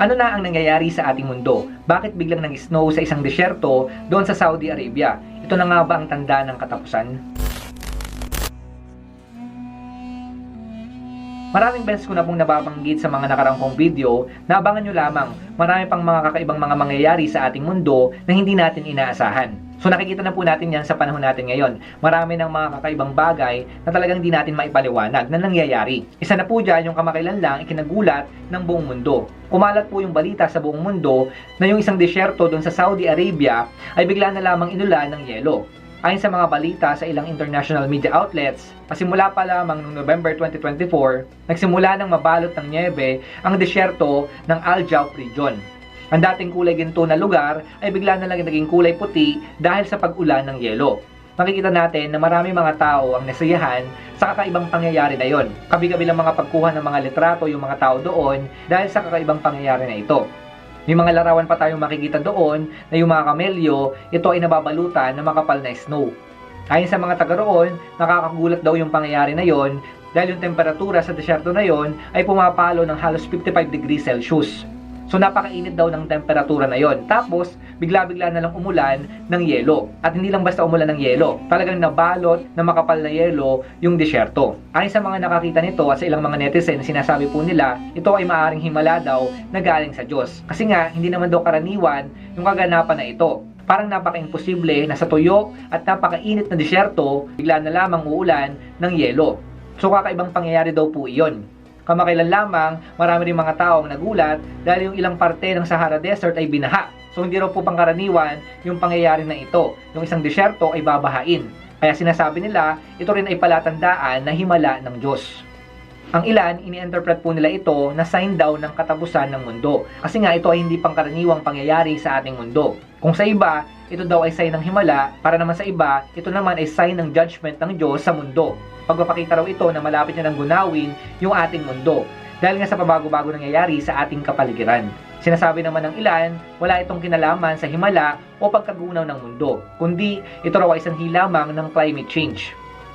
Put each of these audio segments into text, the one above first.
Ano na ang nangyayari sa ating mundo? Bakit biglang nang snow sa isang disyerto doon sa Saudi Arabia? Ito na nga ba ang tanda ng katapusan? Maraming beses ko na pong nababanggit sa mga nakarang kong video na abangan nyo lamang marami pang mga kakaibang mga mangyayari sa ating mundo na hindi natin inaasahan. So nakikita na po natin yan sa panahon natin ngayon. Marami ng mga kakaibang bagay na talagang di natin maipaliwanag na nangyayari. Isa na po dyan yung kamakailan lang ikinagulat ng buong mundo. Kumalat po yung balita sa buong mundo na yung isang desyerto doon sa Saudi Arabia ay bigla na lamang inulan ng yelo. Ayon sa mga balita sa ilang international media outlets, pasimula pa lamang noong November 2024, nagsimula ng mabalot ng niebe ang desyerto ng Al Jauf region. Ang dating kulay ginto na lugar ay bigla na lang naging kulay puti dahil sa pag-ulan ng yelo. Makikita natin na marami mga tao ang nasiyahan sa kakaibang pangyayari na yon. Kabi-kabilang mga pagkuha ng mga litrato yung mga tao doon dahil sa kakaibang pangyayari na ito. May mga larawan pa tayong makikita doon na yung mga kamelyo, ito ay nababalutan ng makapal na snow. Ayon sa mga taga roon, nakakagulat daw yung pangyayari na yon dahil yung temperatura sa desyerto na yon ay pumapalo ng halos 55 degrees Celsius. So napakainit daw ng temperatura na yon. Tapos, bigla-bigla na lang umulan ng yelo. At hindi lang basta umulan ng yelo. Talagang nabalot na makapal na yelo yung desyerto. Ayon sa mga nakakita nito at sa ilang mga netizen, sinasabi po nila, ito ay maaring himala daw na galing sa Diyos. Kasi nga, hindi naman daw karaniwan yung kaganapan na ito. Parang napaka-imposible na sa tuyo at napakainit na desyerto, bigla na lamang uulan ng yelo. So kakaibang pangyayari daw po iyon. Kamakailan lamang, marami rin mga tao ang nagulat dahil yung ilang parte ng Sahara Desert ay binaha. So hindi raw po pangkaraniwan yung pangyayari na ito. Yung isang desyerto ay babahain. Kaya sinasabi nila, ito rin ay palatandaan na himala ng Diyos. Ang ilan, ini-interpret po nila ito na sign daw ng katapusan ng mundo. Kasi nga ito ay hindi pangkaraniwang pangyayari sa ating mundo. Kung sa iba, ito daw ay sign ng himala, para naman sa iba, ito naman ay sign ng judgment ng Diyos sa mundo. Pagpapakita raw ito na malapit na ng gunawin yung ating mundo dahil nga sa pabago-bago nangyayari sa ating kapaligiran. Sinasabi naman ng ilan, wala itong kinalaman sa himala o pagkagunaw ng mundo, kundi ito raw ay sanhi lamang ng climate change.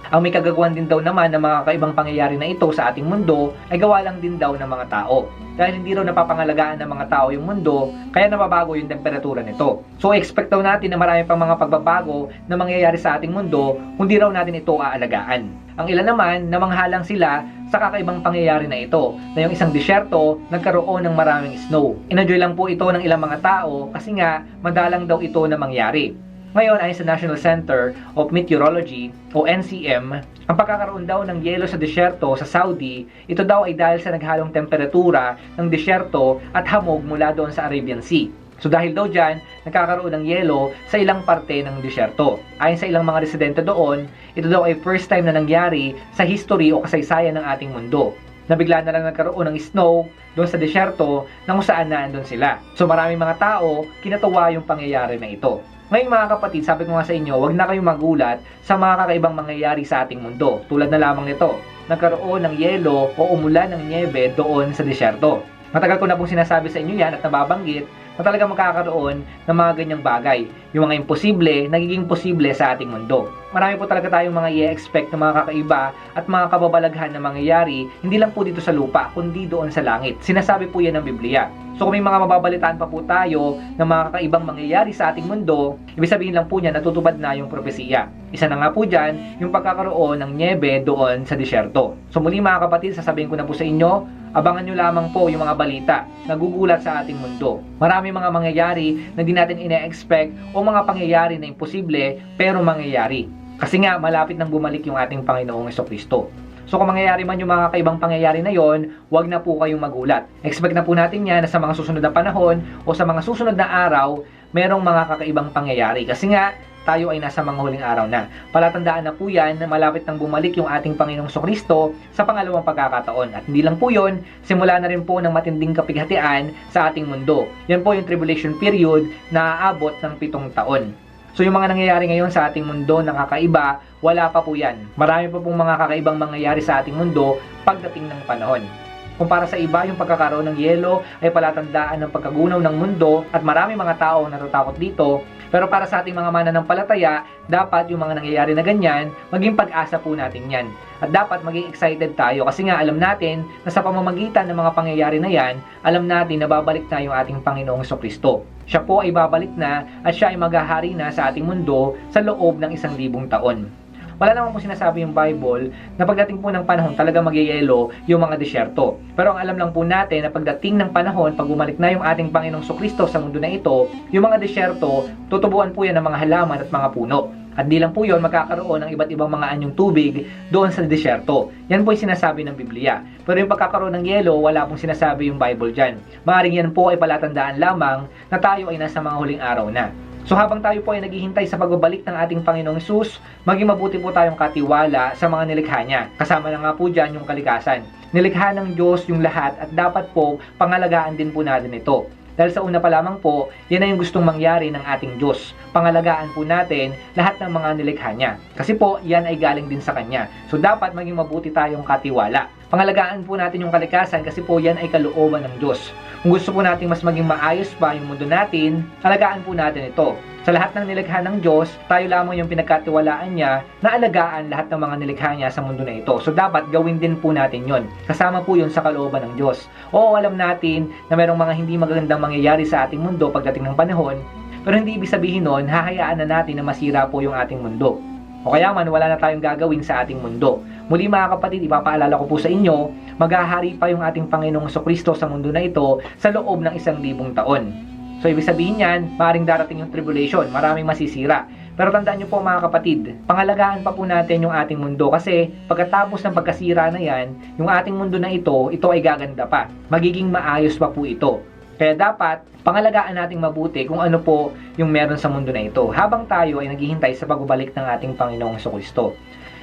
Ang may kagagawan din daw naman ng mga kaibang pangyayari na ito sa ating mundo ay gawa lang din daw ng mga tao. Dahil hindi raw napapangalagaan ng mga tao yung mundo, kaya nababago yung temperatura nito. So expect daw natin na marami pang mga pagbabago na mangyayari sa ating mundo, kung di raw natin ito aalagaan. Ang ilan naman, namanghalang sila sa kakaibang pangyayari na ito, na yung isang disyerto nagkaroon ng maraming snow. Inenjoy lang po ito ng ilang mga tao kasi nga madalang daw ito na mangyari. Ngayon ay sa National Center of Meteorology o NCM, ang pagkakaroon daw ng yelo sa disyerto sa Saudi, ito daw ay dahil sa naghalong temperatura ng disyerto at hamog mula doon sa Arabian Sea. So dahil daw dyan, nagkakaroon ng yelo sa ilang parte ng disyerto. Ayon sa ilang mga residente doon, ito daw ay first time na nangyari sa history o kasaysayan ng ating mundo na bigla na lang nagkaroon ng snow doon sa disyerto na kung saan naandun sila. So maraming mga tao, kinatawa yung pangyayari na ito. Ngayon mga kapatid, sabi ko nga sa inyo, wag na kayong magulat sa mga kakaibang mangyayari sa ating mundo. Tulad na lamang nito, nagkaroon ng yelo o umulan ng niebe doon sa disyerto. Matagal ko na pong sinasabi sa inyo yan at nababanggit na talaga magkakaroon ng mga ganyang bagay. Yung mga imposible, nagiging posible sa ating mundo. Marami po talaga tayong mga i-expect na mga kakaiba at mga kababalaghan na mangyayari, hindi lang po dito sa lupa, kundi doon sa langit. Sinasabi po yan ng Biblia. So kung may mga mababalitaan pa po tayo ng mga kakaibang mangyayari sa ating mundo, ibig sabihin lang po niya natutupad na yung propesiya. Isa na nga po dyan, yung pagkakaroon ng niebe doon sa disyerto. So muli mga kapatid, sasabihin ko na po sa inyo, abangan nyo lamang po yung mga balita na gugulat sa ating mundo. Marami mga mangyayari na di natin ina-expect o mga pangyayari na imposible pero mangyayari. Kasi nga malapit nang bumalik yung ating Panginoong Kristo. So kung mangyayari man yung mga kaibang pangyayari na yon, wag na po kayong magulat. Expect na po natin yan na sa mga susunod na panahon o sa mga susunod na araw, merong mga kakaibang pangyayari. Kasi nga, tayo ay nasa mga huling araw na. Palatandaan na po yan na malapit nang bumalik yung ating Panginoong Kristo sa pangalawang pagkakataon. At hindi lang po yon, simula na rin po ng matinding kapighatian sa ating mundo. Yan po yung tribulation period na aabot ng pitong taon. So yung mga nangyayari ngayon sa ating mundo na kakaiba, wala pa po yan. Marami pa pong mga kakaibang mangyayari sa ating mundo pagdating ng panahon. Kung para sa iba, yung pagkakaroon ng yelo ay palatandaan ng pagkagunaw ng mundo at marami mga tao natatakot dito, pero para sa ating mga mananampalataya, dapat yung mga nangyayari na ganyan, maging pag-asa po natin yan. At dapat maging excited tayo kasi nga alam natin na sa pamamagitan ng mga pangyayari na yan, alam natin na babalik na yung ating Panginoong Kristo. Siya po ay babalik na at siya ay maghahari na sa ating mundo sa loob ng isang libong taon. Wala naman po sinasabi yung Bible na pagdating po ng panahon talaga magyayelo yung mga disyerto. Pero ang alam lang po natin na pagdating ng panahon, pag bumalik na yung ating Panginoong Kristo sa mundo na ito, yung mga disyerto, tutubuan po yan ng mga halaman at mga puno. At di lang po yun, magkakaroon ng iba't ibang mga anyong tubig doon sa disyerto. Yan po yung sinasabi ng Biblia. Pero yung pagkakaroon ng yelo, wala pong sinasabi yung Bible dyan. Maaring yan po ay palatandaan lamang na tayo ay nasa mga huling araw na. So habang tayo po ay naghihintay sa pagbabalik ng ating Panginoong Isus, maging mabuti po tayong katiwala sa mga nilikha niya. Kasama na nga po dyan yung kalikasan. Nilikha ng Diyos yung lahat at dapat po pangalagaan din po natin ito. Dahil sa una pa lamang po, yan ay yung gustong mangyari ng ating Diyos. Pangalagaan po natin lahat ng mga nilikha niya. Kasi po, yan ay galing din sa Kanya. So dapat maging mabuti tayong katiwala. Pangalagaan po natin yung kalikasan kasi po yan ay kalooban ng Diyos. Kung gusto po natin mas maging maayos pa yung mundo natin, alagaan po natin ito. Sa lahat ng nilikha ng Diyos, tayo lamang yung pinagkatiwalaan niya na alagaan lahat ng mga nilikha niya sa mundo na ito. So dapat gawin din po natin yon. Kasama po yun sa kalooban ng Diyos. Oo, alam natin na merong mga hindi magagandang mangyayari sa ating mundo pagdating ng panahon, pero hindi ibig sabihin nun, hahayaan na natin na masira po yung ating mundo. O kaya man, wala na tayong gagawin sa ating mundo. Muli mga kapatid, ipapaalala ko po sa inyo, maghahari pa yung ating Panginoong Kristo sa mundo na ito sa loob ng isang libong taon. So, ibig sabihin yan, maring darating yung tribulation, maraming masisira. Pero tandaan nyo po mga kapatid, pangalagaan pa po natin yung ating mundo kasi pagkatapos ng pagkasira na yan, yung ating mundo na ito, ito ay gaganda pa. Magiging maayos pa po ito. Kaya dapat, pangalagaan nating mabuti kung ano po yung meron sa mundo na ito habang tayo ay naghihintay sa pagbabalik ng ating Panginoong Kristo.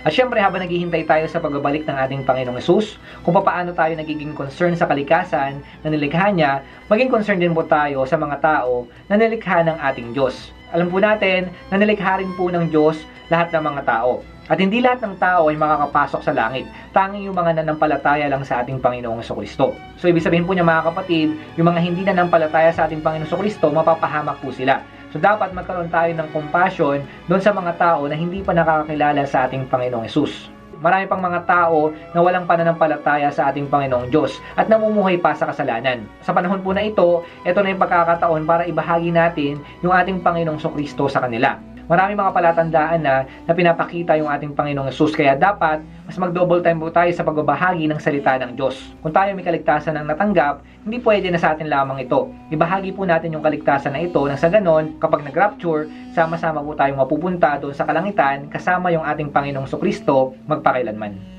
At syempre habang naghihintay tayo sa pagbabalik ng ating Panginoong Yesus, kung paano tayo nagiging concern sa kalikasan na nilikha niya, maging concern din po tayo sa mga tao na nilikha ng ating Diyos. Alam po natin na nilikha rin po ng Diyos lahat ng mga tao. At hindi lahat ng tao ay makakapasok sa langit. Tanging yung mga nanampalataya lang sa ating Panginoong Kristo. So ibig sabihin po niya mga kapatid, yung mga hindi nanampalataya sa ating Panginoong Kristo, mapapahamak po sila. So dapat magkaroon tayo ng compassion doon sa mga tao na hindi pa nakakakilala sa ating Panginoong Yesus. Marami pang mga tao na walang pananampalataya sa ating Panginoong Diyos at namumuhay pa sa kasalanan. Sa panahon po na ito, ito na yung pagkakataon para ibahagi natin yung ating Panginoong Kristo sa kanila. Marami mga palatandaan na, na pinapakita yung ating Panginoong Yesus. Kaya dapat, mas mag-double time po tayo sa pagbabahagi ng salita ng Diyos. Kung tayo may kaligtasan ng natanggap, hindi pwede na sa atin lamang ito. Ibahagi po natin yung kaligtasan na ito nang sa ganon, kapag nag-rapture, sama-sama po tayong mapupunta doon sa kalangitan kasama yung ating Panginoong Kristo magpakailanman.